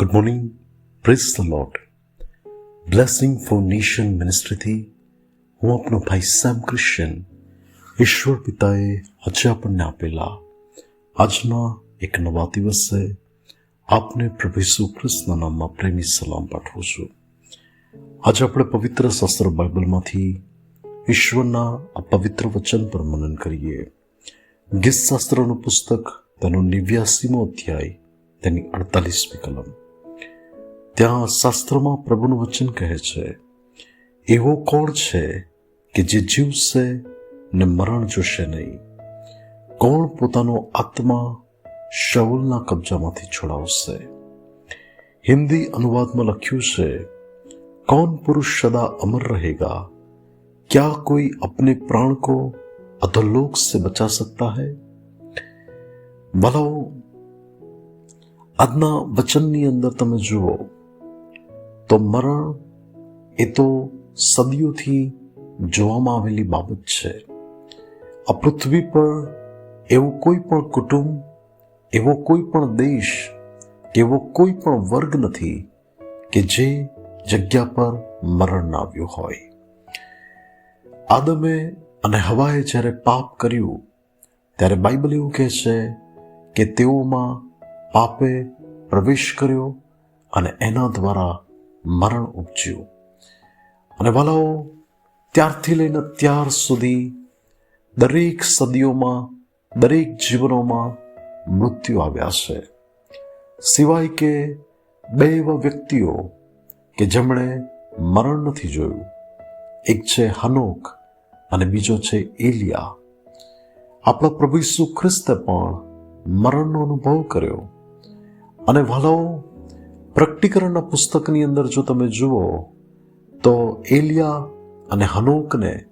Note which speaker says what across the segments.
Speaker 1: Good morning praise the Lord blessing for nation મિનિસ્ટ્રીથી હું આપનો ભાઈ સેમ ક્રિશ્ચન ઈશ્વર પિતાએ આજે આપણને આપેલા. આજના એક નવા દિવસે આપને પ્રભુ ઈસુ ખ્રિસ્તના નામમાં પ્રેમી સલામ પાઠવું છું. આજે આપણે પવિત્ર શાસ્ત્ર બાઇબલમાંથી ઈશ્વરના આ પવિત્ર વચન પર મનન કરીએ. ગીત શાસ્ત્રનું પુસ્તક તેનો નેવ્યાસીમો અધ્યાય, તેની અડતાલીસમી કલમ. ત્યાં શાસ્ત્રમાં પ્રભુનું વચન કહે છે એવો કોણ છે કે જે જીવશે ને મરણ જોશે નહીં કોણ પોતાનો આત્મા શવલના કબજામાંથી છોડાવશે હિન્દી અનુવાદમાં લખ્યું છે कौन पुरुष सदा अमर रहेगा क्या कोई अपने प्राण को अधोलोक से बचा सकता है ભલાઓ આજના વચનની અંદર તમે જુઓ તો મરણ એ તો સદીઓથી જોવામાં આવેલી બાબત છે. આ પૃથ્વી પર એવું કોઈ પણ કુટુંબ, એવો કોઈ પણ દેશ કે એવો કોઈ પણ વર્ગ નથી કે જે જગ્યા પર મરણ આવ્યું હોય. આદમે અને હવાએ જ્યારે પાપ કર્યું, ત્યારે બાઇબલ એવું કહે છે કે તેઓમાં પાપે પ્રવેશ કર્યો અને એના દ્વારા મરણ ઉપજ્યું. અને વાલાઓ ત્યારથી લઈને ત્યાર સુધી દરેક સદીઓમાં, દરેક જીવનોમાં મૃત્યુ આવ્યા છે. સિવાય કે બે એવા વ્યક્તિઓ કે જેમણે મરણ નથી જોયું. એક છે હનોક અને બીજો છે એલિયા. આપણા પ્રભુ ઈસુ ખ્રિસ્તે પણ મરણનો અનુભવ કર્યો. અને વાલાઓ પ્રકટીકરણના પુસ્તકની અંદર જો તમે જુઓ, તો એલિયા અને હનોકને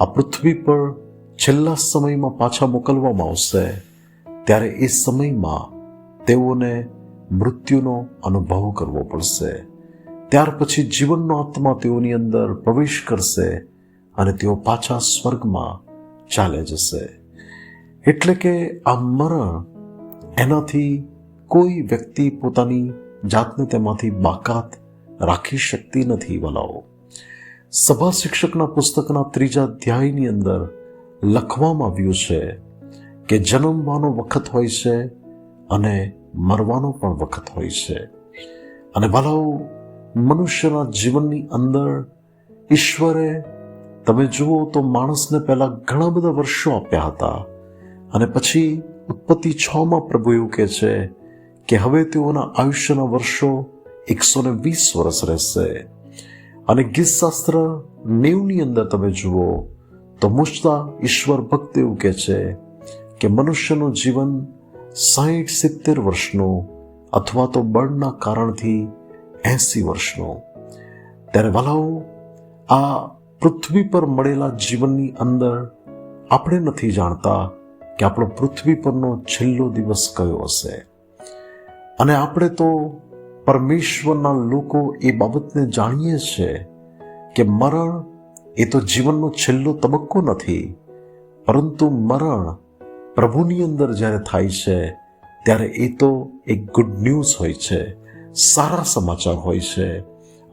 Speaker 1: આ પૃથ્વી પર છેલ્લા સમયમાં પાછા મોકલવામાં આવશે. ત્યારે એ સમયમાં તેઓને મૃત્યુનો અનુભવ કરવો પડશે. ત્યાર પછી જીવનનો આત્મા તેઓની અંદર પ્રવેશ કરશે અને તેઓ પાછા સ્વર્ગમાં ચાલે જશે. એટલે કે આ મરણ એનાથી કોઈ વ્યક્તિ પોતાની જાતને તેમાંથી બાકાત રાખી શકતી નથી વલાઓ. સભા શિક્ષકના પુસ્તકના ત્રીજા અધ્યાયની અંદર લખવામાં આવ્યું છે કે જન્મવાનો વખત હોય છે અને મરવાનો પણ વખત હોય છે. અને ભલાઓ મનુષ્યના જીવનની અંદર ઈશ્વરે, તમે જુઓ તો માણસને પહેલા ઘણા બધા વર્ષો આપ્યા હતા અને પછી ઉત્પત્તિ છ માં પ્રભુ એવું કહે છે કે હવે તેઓના આયુષ્યના વર્ષો એકસો ને વીસ વર્ષ રહેશે. અને ગીતશાસ્ત્ર નેવની અંદર તમે જુઓ, તો મુશ્તા ઈશ્વર ભક્ત એવું કહે છે કે મનુષ્યનું જીવન સાહીઠ સિત્તેર વર્ષનું અથવા તો બળના કારણથી એસી વર્ષનું. ત્યારે વાલાઓ, આ પૃથ્વી પર મળેલા જીવનની અંદર આપણે નથી જાણતા કે આપણો પૃથ્વી પરનો છેલ્લો દિવસ કયો હશે. અને આપણે તો પરમેશ્વરના લોકો એ બાબતને જાણીએ છીએ કે મરણ એ તો જીવનનો છેલ્લો તબક્કો નથી, પરંતુ મરણ પ્રભુની અંદર જ્યારે થાય છે, ત્યારે એ તો એક ગુડ ન્યૂઝ હોય છે, સારા સમાચાર હોય છે.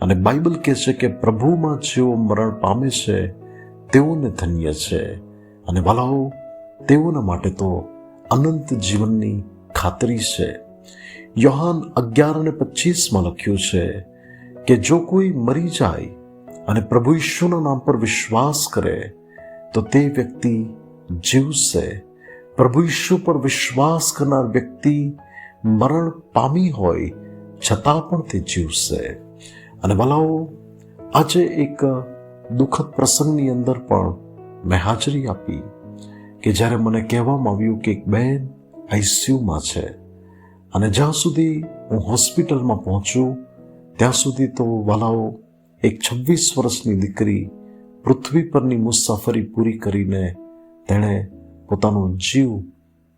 Speaker 1: અને બાઇબલ કહે છે કે પ્રભુમાં જેઓ મરણ પામે છે, તેઓને ધન્ય છે. અને ભલાઓ તેઓના માટે તો અનંત જીવનની ખાતરી છે. યોહાન અગિયાર અને પચીસમાં લખ્યું છે કે જો કોઈ મરી જાય અને પ્રભુ ઈશ્વરના નામ પર વિશ્વાસ કરે, તો તે વ્યક્તિ જીવશે. પ્રભુ ઈશ્વર પર વિશ્વાસ કરનાર વ્યક્તિ મરણ પામી હોય છતાં પણ તે જીવશે. અને વલાઓ, આજે એક દુઃખદ પ્રસંગની અંદર પણ મેં હાજરી આપી કે જ્યારે મને કહેવામાં આવ્યું કે એક બેન આઈસીયુમાં છે અને જ્યાં સુધી હું હોસ્પિટલમાં પહોંચું, ત્યાં સુધી તો વાલાઓ એક છવ્વીસ વર્ષની દીકરી પૃથ્વી પરની મુસાફરી પૂરી કરીને તેણે પોતાનો જીવ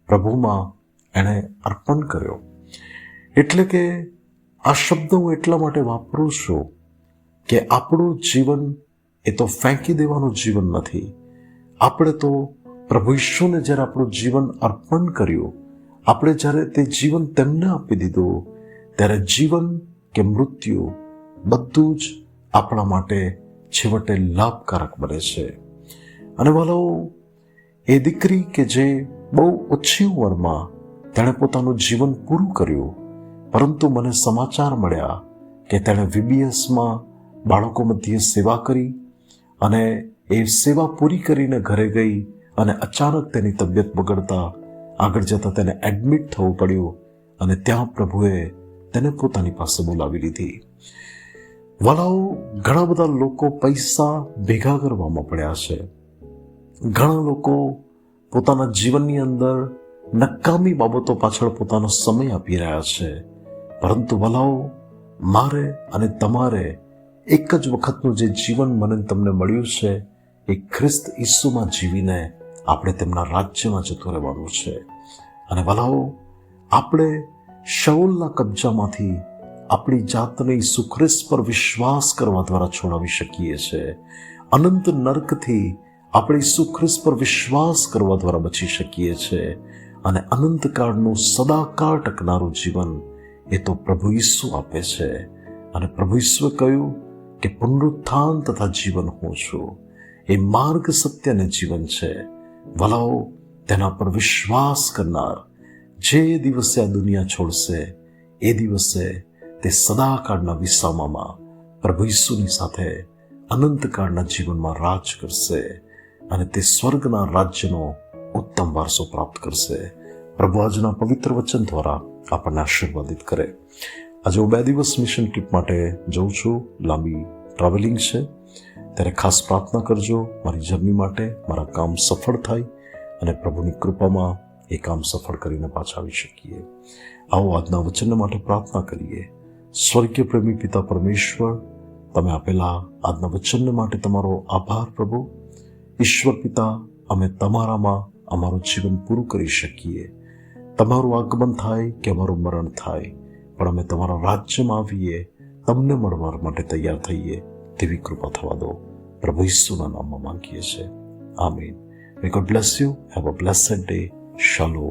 Speaker 1: પ્રભુમાં એણે અર્પણ કર્યો. એટલે કે આ શબ્દ હું એટલા માટે વાપરું છું કે આપણું જીવન એ તો ફેંકી દેવાનું જીવન નથી. આપણે તો પ્રભુ ઈશ્વરને જ્યારે આપણું જીવન અર્પણ કર્યું આપણે જ્યારે તે જીવન તેમને આપી દીધું, ત્યારે જીવન કે મૃત્યુ બધું જ આપણા માટે છેવટે લાભકારક બને છે. અને વાલો, એ દીકરી કે જે બહુ ઓછી ઉંમરમાં તેણે પોતાનું જીવન પૂરું કર્યું, પરંતુ મને સમાચાર મળ્યા કે તેણે વીબીએસમાં બાળકો મધ્યે સેવા કરી અને એ સેવા પૂરી કરીને ઘરે ગઈ અને અચાનક તેની તબિયત બગડતા આગળ જતાં તેને એડમિટ થવું પડ્યું અને ત્યાં પ્રભુએ તેને પોતાની પાસે બોલાવી લીધી. વાલાઓ ઘણા બધા લોકો પૈસા ભેગા કરવામાં પડ્યા છે. ઘણા લોકો પોતાના જીવનની અંદર નકામી બાબતો પાછળ પોતાનો સમય આપી રહ્યા છે. પરંતુ વલાઓ, મારે અને તમારે એક જ વખતનું જે જીવન મને તમને મળ્યું છે, એ ખ્રિસ્ત ઈસુમાં જીવીને આપણે તેમના રાજ્યમાં જતું રહેવાનું છે. અને વલાઓ, આપણે શૌલના કબજામાંથી આપણી જાતને સુખ્રિસ્ત પર વિશ્વાસ કરવા દ્વારા છોડાવી શકીએ છીએ અનંત નર્કથી આપણે સુખ્રિસ્ત પર વિશ્વાસ કરવા દ્વારા બચી શકીએ છીએ અને અનંતકાળનું સદાકાળ ટકનારું જીવન એ તો પ્રભુ ઈસુ આપે છે. અને પ્રભુ ઈસુએ કહ્યું કે પુનરુત્થાન તથા જીવન હું છું. એ માર્ગ સત્ય અને જીવન છે. વલાઓ તેના પર વિશ્વાસ કરનાર. જે દિવસે આ દુનિયા છોડશે, એ દિવસે તે સદાકાળના વિસામામાં પ્રભુ ઈસુની સાથે અનંતકાળના જીવનમાં રાજ કરશે અને તે સ્વર્ગના રાજ્યનો ઉત્તમ વારસો પ્રાપ્ત કરશે. પ્રભુ આજના પવિત્ર વચન દ્વારા આપણને આશીર્વાદિત કરે. આજે હું બે દિવસ મિશન ટ્રીપ માટે જઉં છું. લાંબી ટ્રાવેલિંગ છે. ત્યારે ખાસ પ્રાર્થના કરજો, મારી જર્ની માટે મારા કામ સફળ થાય અને પ્રભુની કૃપામાં એ કામ સફળ કરીને પાછા આવી શકીએ. આવો આજના વચન માટે પ્રાર્થના કરીએ. સ્વર્ગીય પ્રેમી પિતા પરમેશ્વર, તમે આપેલા આજના વચન માટે તમારો આભાર પ્રભુ. ઈશ્વર પિતા, અમે તમારામાં અમારું જીવન પૂરું કરી શકીએ. તમારું આગમન થાય કે અમારું મરણ થાય, પણ અમે તમારા રાજ્યમાં આવીએ, તમને મળવા માટે તૈયાર થઈએ. તેવી કૃપા થવા દો પ્રભુ ઈસુના નામમાં માંગીએ છીએ amen may God bless you have a blessed day શાલો